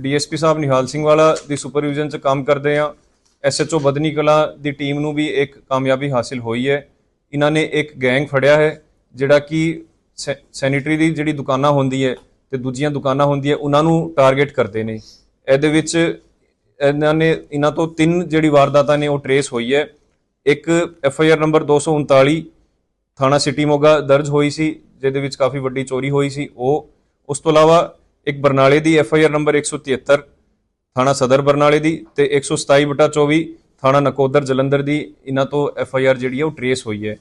DSP ਸਾਹਿਬ ਨਿਹਾਲ ਸਿੰਘ ਵਾਲਾ ਦੀ supervision 'ਚ ਕੰਮ ਕਰਦੇ ਆ ਐਸਐਚਓ ਬਦਨੀ ਕਲਾ ਦੀ ਟੀਮ ਨੂੰ ਵੀ ਇੱਕ ਕਾਮਯਾਬੀ ਹਾਸਿਲ ਹੋਈ ਹੈ। ਇਹਨਾਂ ਨੇ ਇੱਕ ਗੈਂਗ ਫੜਿਆ ਹੈ, ਜਿਹੜਾ ਕਿ ਸੈ- ਸੈਨੀਟਰੀ ਦੀ ਜਿਹੜੀ ਦੁਕਾਨਾਂ ਹੁੰਦੀ ਹੈ ਤੇ ਦੂਜੀਆਂ ਦੁਕਾਨਾਂ ਹੁੰਦੀ ਹੈ ਉਹਨਾਂ ਨੂੰ ਟਾਰਗੇਟ ਕਰਦੇ ਨੇ। ਇਹਦੇ ਵਿੱਚ ਇਹਨਾਂ ਨੇ, ਇਹਨਾਂ ਤੋਂ ਤਿੰਨ ਜਿਹੜੀ ਵਾਰਦਾਤਾਂ ਨੇ ਉਹ ਟਰੇਸ ਹੋਈ ਹੈ। ਇੱਕ ਐੱਫ ਆਈ ਆਰ ਨੰਬਰ 239 ਥਾਣਾ ਸਿਟੀ ਮੋਗਾ ਦਰਜ ਹੋਈ ਸੀ, ਜਿਹਦੇ ਵਿੱਚ ਕਾਫੀ ਵੱਡੀ ਚੋਰੀ ਹੋਈ ਸੀ। ਉਹ, ਉਸ ਤੋਂ ਇਲਾਵਾ ਇੱਕ ਬਰਨਾਲੇ ਦੀ ਐਫ ਆਈ ਆਰ ਨੰਬਰ 173 ਥਾਣਾ ਸਦਰ ਬਰਨਾਲੇ ਦੀ ਤੇ 127 ਬਟਾ 24 ਥਾਣਾ ਨਕੋਦਰ ਜਲੰਧਰ ਦੀ, ਇਹਨਾਂ ਤੋਂ ਐਫ ਆਈ ਆਰ ਜਿਹੜੀ ਹੈ ਉਹ ਟਰੇਸ ਹੋਈ ਹੈ।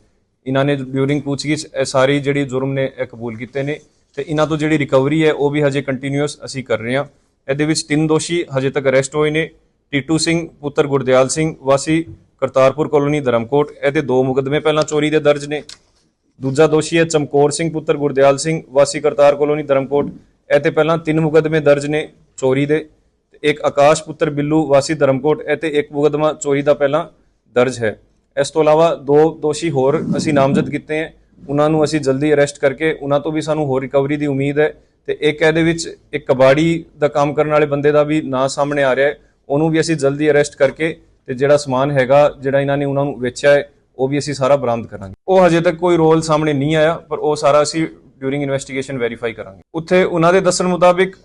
ਇਹਨਾਂ ਨੇ ਡਿਊਰਿੰਗ ਪੁੱਛਗਿੱਛ, ਇਹ ਸਾਰੀ ਜਿਹੜੀ ਜੁਰਮ ਨੇ ਇਹ ਕਬੂਲ ਕੀਤੇ ਨੇ ਤੇ ਇਹਨਾਂ ਤੋਂ ਜਿਹੜੀ ਰਿਕਵਰੀ ਹੈ ਉਹ ਵੀ ਹਜੇ ਕੰਟੀਨਿਊਸ ਅਸੀਂ ਕਰ ਰਹੇ ਹਾਂ। ਇਹਦੇ ਵਿੱਚ ਤਿੰਨ ਦੋਸ਼ੀ ਹਜੇ ਤੱਕ ਅਰੈਸਟ ਹੋਏ ਨੇ, ਟੀਟੂ ਸਿੰਘ, ਪੁੱਤਰ ਗੁਰਦਿਆਲ ਸਿੰਘ, ਵਾਸੀ ਕਰਤਾਰਪੁਰ ਕਲੋਨੀ ਧਰਮਕੋਟ, ਇਹਦੇ ਦੋ ਮੁਕਦਮੇ ਪਹਿਲਾਂ ਚੋਰੀ ਦੇ ਦਰਜ ਨੇ। ਦੂਜਾ ਦੋਸ਼ੀ ਹੈ ਚਮਕੌਰ ਸਿੰਘ, ਪੁੱਤਰ ਗੁਰਦਿਆਲ ਸਿੰਘ, ਵਾਸੀ ਕਰਤਾਰ ਕਲੋਨੀ ਧਰਮਕੋਟ ਇਹ ਤੇ ਪਹਿਲਾਂ ਤਿੰਨ ਮੁਕਦਮੇ ਦਰਜ ਨੇ ਚੋਰੀ ਦੇ ਤੇ ਇੱਕ ਆਕਾਸ਼ ਪੁੱਤਰ ਬਿੱਲੂ ਵਾਸੀ ਧਰਮਕੋਟ, ਇਹ ਤੇ ਇੱਕ ਮੁਕਦਮਾ ਚੋਰੀ ਦਾ ਪਹਿਲਾਂ ਦਰਜ ਹੈ। ਇਸ ਤੋਂ ਇਲਾਵਾ ਦੋ ਦੋਸ਼ੀ ਹੋਰ ਅਸੀਂ ਨਾਮਜ਼ਦ ਕੀਤੇ ਹੈ। ਉਹਨਾਂ ਨੂੰ ਅਸੀਂ ਜਲਦੀ ਅਰੈਸਟ ਕਰਕੇ ਉਹਨਾਂ ਤੋਂ ਵੀ ਸਾਨੂੰ ਹੋਰ ਰਿਕਵਰੀ ਦੀ ਉਮੀਦ ਹੈ ਤੇ ਇੱਕ ਇਹਦੇ ਵਿੱਚ ਇੱਕ ਕਬਾੜੀ ਦਾ ਕੰਮ ਕਰਨ ਵਾਲੇ ਬੰਦੇ ਦਾ ਵੀ ਨਾਂ ਸਾਹਮਣੇ ਆ ਰਿਹਾ ਹੈ। ਉਹਨੂੰ ਵੀ ਅਸੀਂ ਜਲਦੀ ਅਰੈਸਟ ਕਰਕੇ ਤੇ ਜਿਹੜਾ ਸਮਾਨ ਹੈਗਾ ਜਿਹੜਾ ਇਹਨਾਂ ਨੇ ਉਹਨਾਂ ਨੂੰ ਵੇਚਿਆ ਹੈ, ਉਹ ਵੀ ਅਸੀਂ ਸਾਰਾ ਬਰਾਮਦ ਕਰਾਂਗੇ। ਉਹ ਹਜੇ ਤੱਕ ਕੋਈ ਰੋਲ ਸਾਹਮਣੇ ਨਹੀਂ ਆਇਆ, ਪਰ ਉਹ ਸਾਰਾ ਅਸੀਂ ਡਿਊਰਿੰਗ ਇਨਵੈਸਟੀਗੇਸ਼ਨ ਵੈਰੀਫਾਈ ਕਰਾਂਗੇ। ਉੱਥੇ ਉਹਨਾਂ ਦੇ ਦੱਸਣ ਮੁਤਾਬਿਕ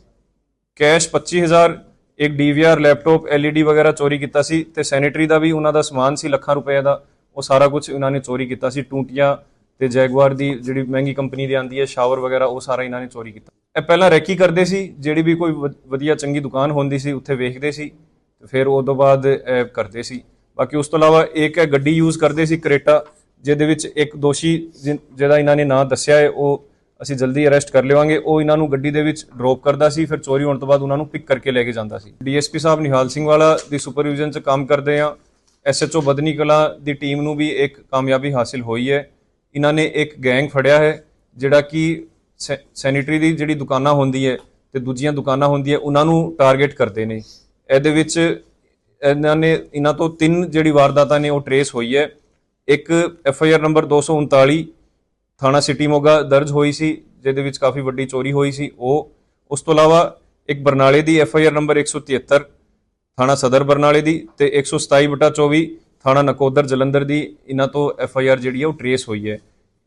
ਕੈਸ਼ 25000 ਇੱਕ ਡੀਵੀਆਰ ਲੈਪਟਾਪ LED ਵਗੈਰਾ ਚੋਰੀ ਕੀਤਾ ਸੀ ਤੇ ਸੈਨੇਟਰੀ ਦਾ ਵੀ ਉਹਨਾਂ ਦਾ ਸਮਾਨ ਸੀ, ਲੱਖਾਂ ਰੁਪਏ ਦਾ। ਉਹ ਸਾਰਾ ਕੁਝ ਉਹਨਾਂ ਨੇ ਚੋਰੀ ਕੀਤਾ ਸੀ, ਟੂਟੀਆਂ ਤੇ ਜੈਗਵਾਰ ਦੀ ਜਿਹੜੀ ਮਹਿੰਗੀ ਕੰਪਨੀ ਦੀ ਆਂਦੀ ਹੈ, ਸ਼ਾਵਰ ਵਗੈਰਾ, ਉਹ ਸਾਰਾ ਇਹਨਾਂ ਨੇ ਚੋਰੀ ਕੀਤਾ। ਇਹ ਪਹਿਲਾਂ ਰੈਕੀ ਕਰਦੇ ਸੀ, ਜਿਹੜੀ ਵੀ ਕੋਈ ਵ- ਵਧੀਆ ਚੰਗੀ ਦੁਕਾਨ ਹੁੰਦੀ ਸੀ, ਉੱਥੇ ਵੇਖਦੇ ਸੀ ਤੇ ਫਿਰ ਉਹ ਤੋਂ ਬਾਅਦ ਕਰਦੇ ਸੀ। ਬਾਕੀ ਉਸ ਤੋਂ ਇਲਾਵਾ ਇੱਕ ਹੈ ਗੱਡੀ ਯੂਜ਼ ਕਰਦੇ ਸੀ, ਕਰੇਟਾ, ਜਿਹਦੇ ਵਿੱਚ ਇੱਕ ਦੋਸ਼ੀ ਜਿ- ਜਿਹਦਾ ਇਹਨਾਂ ਨੇ ਨਾਂ ਦੱਸਿਆ ਹੈ, ਉਹ ਅਸੀਂ ਜਲਦੀ ਅਰੈਸਟ ਕਰ ਲਵਾਂਗੇ ਉਹ ਇਹਨਾਂ ਨੂੰ ਗੱਡੀ ਦੇ ਵਿੱਚ ਡ੍ਰੌਪ ਕਰਦਾ ਸੀ, ਫਿਰ ਚੋਰੀ ਹੋਣ ਤੋਂ ਬਾਅਦ ਉਹਨਾਂ ਨੂੰ ਪਿਕ ਕਰਕੇ ਲੈ ਕੇ ਜਾਂਦਾ ਸੀ। ਡੀਐਸਪੀ ਸਾਹਿਬ ਨਿਹਾਲ ਸਿੰਘ ਵਾਲਾ ਦੀ ਸੁਪਰਵਿਜ਼ਨ 'ਚ ਕੰਮ ਕਰਦੇ ਆ ਐਸਐਚਓ ਬਦਨੀ ਕਲਾ ਦੀ ਟੀਮ ਨੂੰ ਵੀ ਇੱਕ ਕਾਮਯਾਬੀ ਹਾਸਿਲ ਹੋਈ ਹੈ। ਇਹਨਾਂ ਨੇ ਇੱਕ ਗੈਂਗ ਫੜਿਆ ਹੈ, ਜਿਹੜਾ ਕਿ ਸੈ- ਸੈਨੀਟਰੀ ਦੀ ਜਿਹੜੀ ਦੁਕਾਨਾਂ ਹੁੰਦੀ ਹੈ ਤੇ ਦੂਜੀਆਂ ਦੁਕਾਨਾਂ ਹੁੰਦੀ ਹੈ, ਉਹਨਾਂ ਨੂੰ ਟਾਰਗੇਟ ਕਰਦੇ ਨੇ। ਇਹਦੇ ਵਿੱਚ ਇਹਨਾਂ ਨੇ, ਇਹਨਾਂ ਤੋਂ ਤਿੰਨ ਜਿਹੜੀ ਵਾਰਦਾਤਾਂ ਨੇ ਉਹ ਟਰੇਸ ਹੋਈ ਹੈ। ਇੱਕ ਐਫ ਆਈ ਆਰ ਨੰਬਰ 239 ਥਾਣਾ ਸਿਟੀ ਮੋਗਾ ਦਰਜ ਹੋਈ ਸੀ, ਜਿਹਦੇ ਵਿੱਚ ਕਾਫੀ ਵੱਡੀ ਚੋਰੀ ਹੋਈ ਸੀ। ਉਹ, ਉਸ ਤੋਂ ਇਲਾਵਾ ਇੱਕ ਬਰਨਾਲੇ ਦੀ ਐਫ ਆਈ ਆਰ ਨੰਬਰ 173 ਥਾਣਾ ਸਦਰ ਬਰਨਾਲੇ ਦੀ ਤੇ 127 ਬਟਾ 24 ਥਾਣਾ ਨਕੋਦਰ ਜਲੰਧਰ ਦੀ, ਇਹਨਾਂ ਤੋਂ ਐਫ ਆਈ ਆਰ ਜਿਹੜੀ ਹੈ ਉਹ ਟਰੇਸ ਹੋਈ ਹੈ।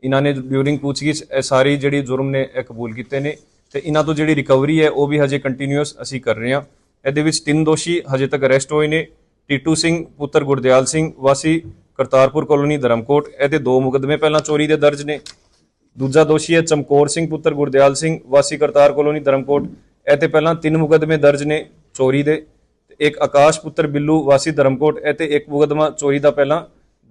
ਇਹਨਾਂ ਨੇ ਡਿਊਰਿੰਗ ਪੁੱਛਗਿੱਛ, ਇਹ ਸਾਰੀ ਜਿਹੜੀ ਜੁਰਮ ਨੇ ਇਹ ਕਬੂਲ ਕੀਤੇ ਨੇ ਤੇ ਇਹਨਾਂ ਤੋਂ ਜਿਹੜੀ ਰਿਕਵਰੀ ਹੈ ਉਹ ਵੀ ਹਜੇ ਕੰਟੀਨਿਊਸ ਅਸੀਂ ਕਰ ਰਹੇ ਹਾਂ। ਇਹਦੇ ਵਿੱਚ ਤਿੰਨ ਦੋਸ਼ੀ ਹਜੇ ਤੱਕ ਅਰੈਸਟ ਹੋਏ ਨੇ, ਟੀਟੂ ਸਿੰਘ, ਪੁੱਤਰ ਗੁਰਦਿਆਲ ਸਿੰਘ, ਵਾਸੀ ਕਰਤਾਰਪੁਰ ਕਲੋਨੀ, ਧਰਮਕੋਟ। ਇਹਦੇ ਦੋ ਮੁਕਦਮੇ ਪਹਿਲਾਂ ਚੋਰੀ ਦੇ ਦਰਜ ਨੇ। ਦੂਜਾ ਦੋਸ਼ੀ ਹੈ ਚਮਕੌਰ ਸਿੰਘ, ਪੁੱਤਰ ਗੁਰਦਿਆਲ ਸਿੰਘ, ਵਾਸੀ ਕਰਤਾਰ ਕਲੋਨੀ, ਧਰਮਕੋਟ। ਇਹ ਤੇ ਪਹਿਲਾਂ ਤਿੰਨ ਮੁਕਦਮੇ ਦਰਜ ਨੇ ਚੋਰੀ ਦੇ। ਤੇ ਇੱਕ ਆਕਾਸ਼, ਪੁੱਤਰ ਬਿੱਲੂ, ਵਾਸੀ ਧਰਮਕੋਟ। ਇਹ ਤੇ ਇੱਕ ਮੁਕਦਮਾ ਚੋਰੀ ਦਾ ਪਹਿਲਾਂ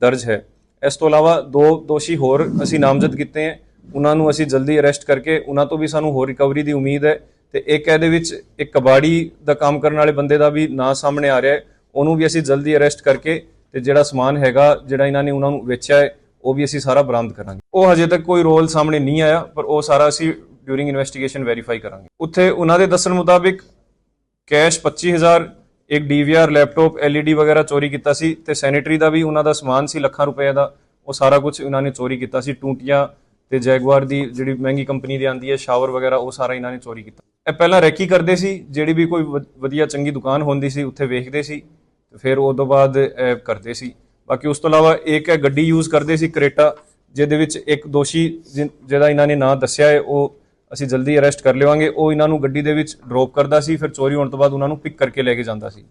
ਦਰਜ ਹੈ। ਇਸ ਤੋਂ ਇਲਾਵਾ ਦੋ ਦੋਸ਼ੀ ਹੋਰ ਅਸੀਂ ਨਾਮਜ਼ਦ ਕੀਤੇ ਹੈ। ਉਹਨਾਂ ਨੂੰ ਅਸੀਂ ਜਲਦੀ ਅਰੈਸਟ ਕਰਕੇ ਉਹਨਾਂ ਤੋਂ ਵੀ ਸਾਨੂੰ ਹੋਰ ਰਿਕਵਰੀ ਦੀ ਉਮੀਦ ਹੈ। ਤੇ ਇੱਕ ਇਹਦੇ ਵਿੱਚ ਇੱਕ ਕਬਾੜੀ ਦਾ ਕੰਮ ਕਰਨ ਵਾਲੇ ਬੰਦੇ ਦਾ ਵੀ ਨਾਂ ਸਾਹਮਣੇ ਆ ਰਿਹਾ ਹੈ। ਉਹਨੂੰ ਵੀ ਅਸੀਂ ਜਲਦੀ ਅਰੈਸਟ ਕਰਕੇ ਤੇ ਜਿਹੜਾ ਸਮਾਨ ਹੈਗਾ, ਜਿਹੜਾ ਇਹਨਾਂ ਨੇ ਉਹਨਾਂ ਨੂੰ ਵੇਚਿਆ ਹੈ ਉਹ ਵੀ ਅਸੀਂ ਸਾਰਾ ਬਰਾਮਦ ਕਰਾਂਗੇ। ਉਹ ਹਜੇ ਤੱਕ ਕੋਈ ਰੋਲ ਸਾਹਮਣੇ ਨਹੀਂ ਆਇਆ, ਪਰ ਉਹ ਸਾਰਾ ਅਸੀਂ ਡਿਊਰਿੰਗ ਇਨਵੈਸਟੀਗੇਸ਼ਨ ਵੈਰੀਫਾਈ ਕਰਾਂਗੇ। ਉੱਥੇ ਉਹਨਾਂ ਦੇ ਦੱਸਣ ਮੁਤਾਬਿਕ ਕੈਸ਼ 25000 ਇੱਕ ਡੀਵੀਆਰ ਲੈਪਟਾਪ LED ਵਗੈਰਾ ਚੋਰੀ ਕੀਤਾ ਸੀ ਤੇ ਸੈਨੇਟਰੀ ਦਾ ਵੀ ਉਹਨਾਂ ਦਾ ਸਮਾਨ ਸੀ, ਲੱਖਾਂ ਰੁਪਏ ਦਾ। ਉਹ ਸਾਰਾ ਕੁਝ ਉਹਨਾਂ ਨੇ ਚੋਰੀ ਕੀਤਾ ਸੀ, ਟੂਟੀਆਂ ਤੇ ਜੈਗਵਾਰ ਦੀ ਜਿਹੜੀ ਮਹਿੰਗੀ ਕੰਪਨੀ ਦੀ ਆਂਦੀ ਹੈ, ਸ਼ਾਵਰ ਵਗੈਰਾ, ਉਹ ਸਾਰਾ ਇਹਨਾਂ ਨੇ ਚੋਰੀ ਕੀਤਾ। ਇਹ ਪਹਿਲਾਂ ਰੈਕੀ ਕਰਦੇ ਸੀ, ਜਿਹੜੀ ਵੀ ਕੋਈ ਵ- ਵਧੀਆ ਚੰਗੀ ਦੁਕਾਨ ਹੁੰਦੀ ਸੀ, ਉੱਥੇ ਵੇਖਦੇ ਸੀ ਤੇ ਫਿਰ ਉਹ ਤੋਂ ਬਾਅਦ ਕਰਦੇ ਸੀ। ਬਾਕੀ ਉਸ ਤੋਂ ਇਲਾਵਾ ਇੱਕ ਹੈ ਗੱਡੀ ਯੂਜ਼ ਕਰਦੇ ਸੀ ਕਰੇਟਾ, ਜਿਹਦੇ ਵਿੱਚ ਇੱਕ ਦੋਸ਼ੀ ਜਿ- ਜਿਹਦਾ ਇਹਨਾਂ ਨੇ ਨਾਂ ਦੱਸਿਆ ਹੈ, ਉਹ ਅਸੀਂ ਜਲਦੀ ਅਰੈਸਟ ਕਰ ਲਵਾਂਗੇ ਉਹ ਇਹਨਾਂ ਨੂੰ ਗੱਡੀ ਦੇ ਵਿੱਚ ਡ੍ਰੌਪ ਕਰਦਾ ਸੀ, ਫਿਰ ਚੋਰੀ ਹੋਣ ਤੋਂ ਬਾਅਦ ਉਹਨਾਂ ਨੂੰ ਪਿਕ ਕਰਕੇ ਲੈ ਕੇ ਜਾਂਦਾ ਸੀ।